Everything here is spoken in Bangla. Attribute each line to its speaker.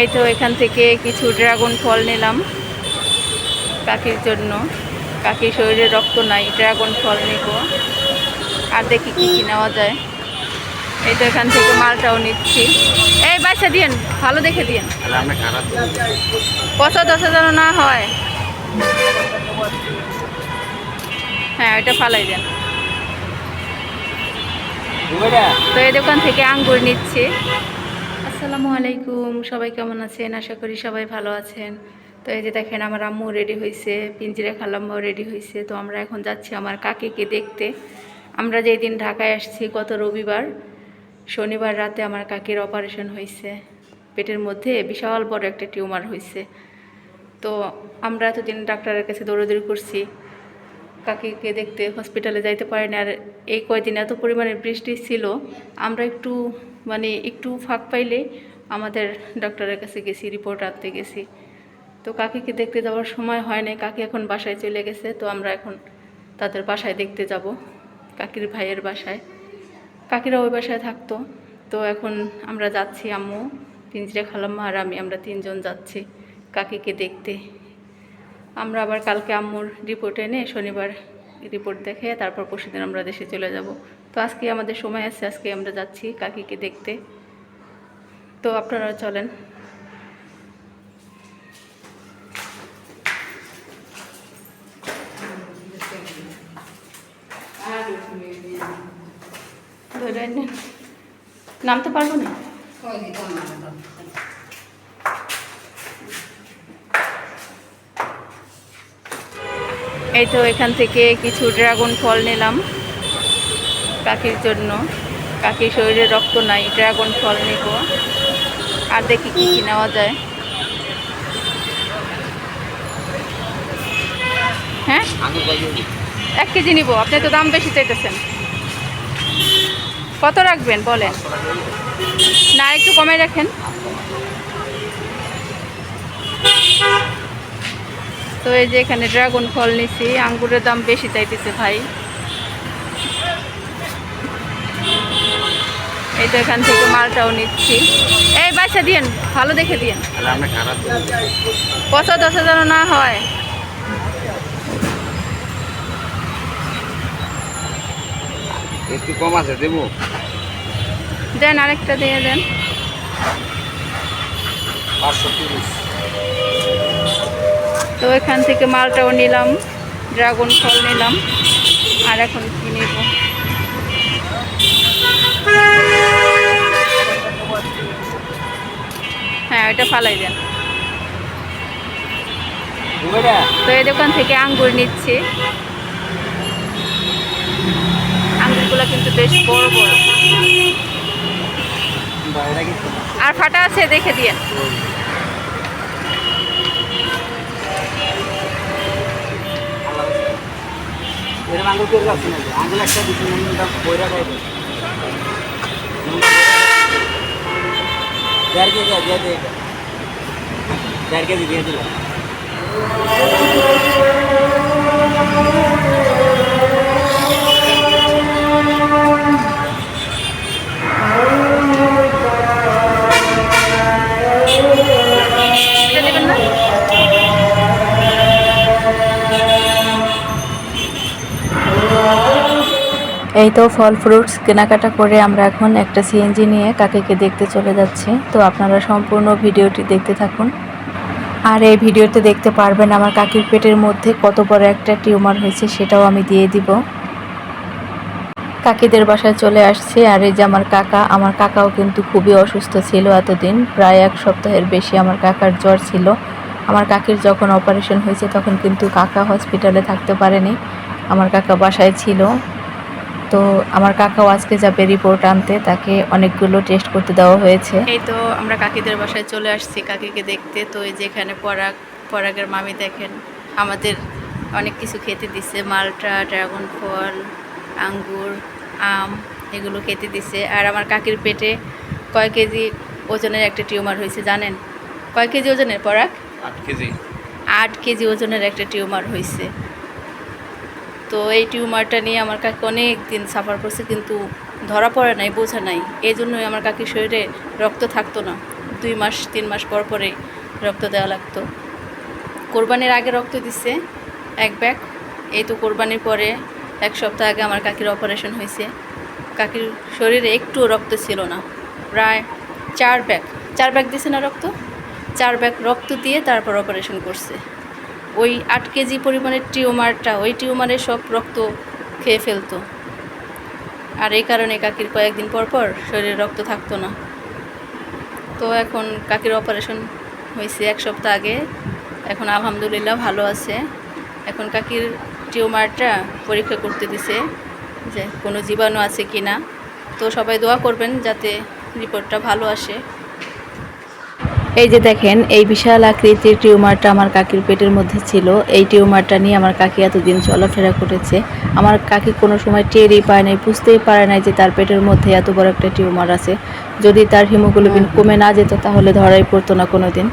Speaker 1: এই তো এখান থেকে কিছু ড্রাগন ফল নিলাম কাকির জন্য। কাকির শরীরে রক্ত নাই ড্রাগন ফল নিব। আর দেখি কি কি নেওয়া যায়। এই তো এখান থেকে মালটাও নিচ্ছি। এই বাসা দিয়েন ভালো দেখে দিয়েন।
Speaker 2: আমরা
Speaker 1: পচা দশা যেন না হয়। হ্যাঁ এটা ফালাই দেন। তো এই দোকান থেকে আঙ্গুর নিচ্ছি। আসসালামু আলাইকুম। সবাই কেমন আছেন? আশা করি সবাই ভালো আছেন। তো এই যে দেখেন আমার আম্মু রেডি হয়েছে পিঞ্জিরা খালাম্মাও রেডি হয়েছে তো আমরা এখন যাচ্ছি আমার কাকিকে দেখতে। আমরা যেই দিন ঢাকায় আসছি, গত রবিবার, শনিবার রাতে আমার কাকির অপারেশন হয়েছে পেটের মধ্যে বিশাল বড় একটা টিউমার হয়েছে তো আমরা এতদিন ডাক্তারের কাছে দৌড়াদৌড়ি করছি। কাকিকে দেখতে হসপিটালে যাইতে পারেনি। আর এই কয়দিন এত পরিমাণে বৃষ্টি ছিল। আমরা একটু মানে একটু ফাঁক পাইলে আমাদের ডক্টরের কাছে গেছি রিপোর্ট আনতে গেছি। তো কাকিকে দেখতে যাওয়ার সময় হয় নাই, কাকি এখন বাসায় চলে গেছে, তো আমরা এখন তাদের বাসায় দেখতে যাব, কাকির ভাইয়ের বাসায়। কাকিরা ওই বাসায় থাকতো, তো এখন আমরা যাচ্ছি আম্মু, পিঞ্জরে, খালাম্মা আর আমি, আমরা তিনজন যাচ্ছি কাকিকে দেখতে। আমরা আবার কালকে আম্মুর রিপোর্ট এনে শনিবার রিপোর্ট দেখে তারপর পরশুদিন আমরা দেশে চলে যাব। তো আজকে আমাদের সময় আছে, আজকে আমরা যাচ্ছি কাকিকে দেখতে। তো আপনারা চলেন। নামতে পারব না? এই তো এখান থেকে কিছু ড্রাগন ফল নিলাম। কাকির জন্য। কাকির শরীরে রক্ত নাই, ড্রাগন ফল নিব। আর দেখি কি কি নেওয়া যায়। হ্যাঁ? এক কেজি নিব, আপনি তো দাম বেশি চাইতেছেন। কত রাখবেন, বলেন? না, একটু কমে রাখেন। তো এই যে এখানে ড্রাগন ফল নিছি, আঙ্গুরের দাম বেশি চাইতেছে ভাই। এই তো এখান থেকে মালটাও নিচ্ছি। এই বাসা দিয়েন ভালো দেখে দিয়েন। পচা দশা যেন না হয়।
Speaker 2: একটু কম আছে দেবো?
Speaker 1: দেন আরেকটা দিয়ে দেন। তো এখান থেকে মালটাও নিলাম ড্রাগন ফল নিলাম আর এখন কি নেব? হ্যাঁ ওটা ফালাই দেন। তো এই দোকান থেকে আঙ্গুর নিচ্ছি। আঙ্গুরগুলো কিন্তু বেশ বড় বড়। আর ফাটা আছে দেখে দিয়ে।
Speaker 2: করে রাখছি নাকি আঙুল একটা দেড় কেজি দিয়ে দেড় কেজি দিয়ে দিলাম
Speaker 1: এই তো ফল ফ্রুটস কেনাকাটা করে আমরা এখন একটা সিএনজি নিয়ে কাকিকে দেখতে চলে যাচ্ছি। তো আপনারা সম্পূর্ণ ভিডিওটি দেখতে থাকুন। আর এই ভিডিওতে দেখতে পারবেন আমার কাকির পেটের মধ্যে কত বড় একটা টিউমার হয়েছে, সেটাও আমি দিয়ে দিব। কাকিদের বাসায় চলে আসছি, আর এই যে আমার কাকা, আমার কাকাও কিন্তু খুবই অসুস্থ ছিল এতদিন, প্রায় এক সপ্তাহের বেশি আমার কাকার জ্বর ছিল। আমার কাকির যখন অপারেশন হয়েছে, তখন কিন্তু কাকা হসপিটালে থাকতে পারেনি। আমার কাকা বাসায় ছিল। তো আমার কাকাও আজকে যাবে রিপোর্ট আনতে তাকে অনেকগুলো টেস্ট করতে দেওয়া হয়েছে। এই তো আমরা কাকিদের বাসায় চলে আসছি কাকিকে দেখতে তো এই যে এখানে পরাগ পরাগের মামি দেখেন আমাদের অনেক কিছু খেতে দিচ্ছে মালটা ড্রাগন ফল আঙ্গুর আম এগুলো খেতে দিচ্ছে আর আমার কাকির পেটে কয় কেজি ওজনের একটা টিউমার হয়েছে জানেন? কয় কেজি ওজনের পরাগ?
Speaker 2: আট কেজি।
Speaker 1: আট কেজি ওজনের একটা টিউমার হয়েছে। তো এই টিউমারটা নিয়ে আমার কাকি অনেক দিন সাফার করছে, কিন্তু ধরা পড়ে নাই, বোঝা নাই। এই জন্যই আমার কাকির শরীরে রক্ত থাকতো না। দুই মাস, তিন মাস পর পরে রক্ত দেওয়া লাগতো। কোরবানির আগে রক্ত দিছে, এক ব্যাগ এই তো কোরবানির পরে এক সপ্তাহ আগে আমার কাকির অপারেশন হয়েছে। কাকির শরীরে একটুও রক্ত ছিল না। প্রায় চার ব্যাগ চার ব্যাগ দিছে না রক্ত? চার ব্যাগ রক্ত দিয়ে তারপর অপারেশন করছে। ওই আট কেজি পরিমাণের টিউমারটা, ওই টিউমারে সব রক্ত খেয়ে ফেলতো। আর এই কারণে কাকির কয়েকদিন পর পর শরীরে রক্ত থাকতো না। তো এখন কাকির অপারেশন হয়েছে এক সপ্তাহ আগে। এখন আলহামদুলিল্লাহ ভালো আছে। এখন কাকির টিউমারটা পরীক্ষা করতে দিছে যে কোনো জীবাণু আছে কি না তো সবাই দোয়া করবেন যাতে রিপোর্টটা ভালো আসে। এই যে দেখেন এই বিশাল আকৃতির টিউমারটা আমার কাকির পেটের মধ্যে ছিল। এই টিউমারটা নিয়ে আমার কাকি এতদিন চলাফেরা করেছে। আমার কাকি কোনো সময় টেরই পায় নাই বুঝতেই পারে নাই যে তার পেটের মধ্যে এত বড় একটা টিউমার আছে। যদি তার হিমোগ্লোবিন কমে না যেত তাহলে ধরাই পড়তো না কোনো দিন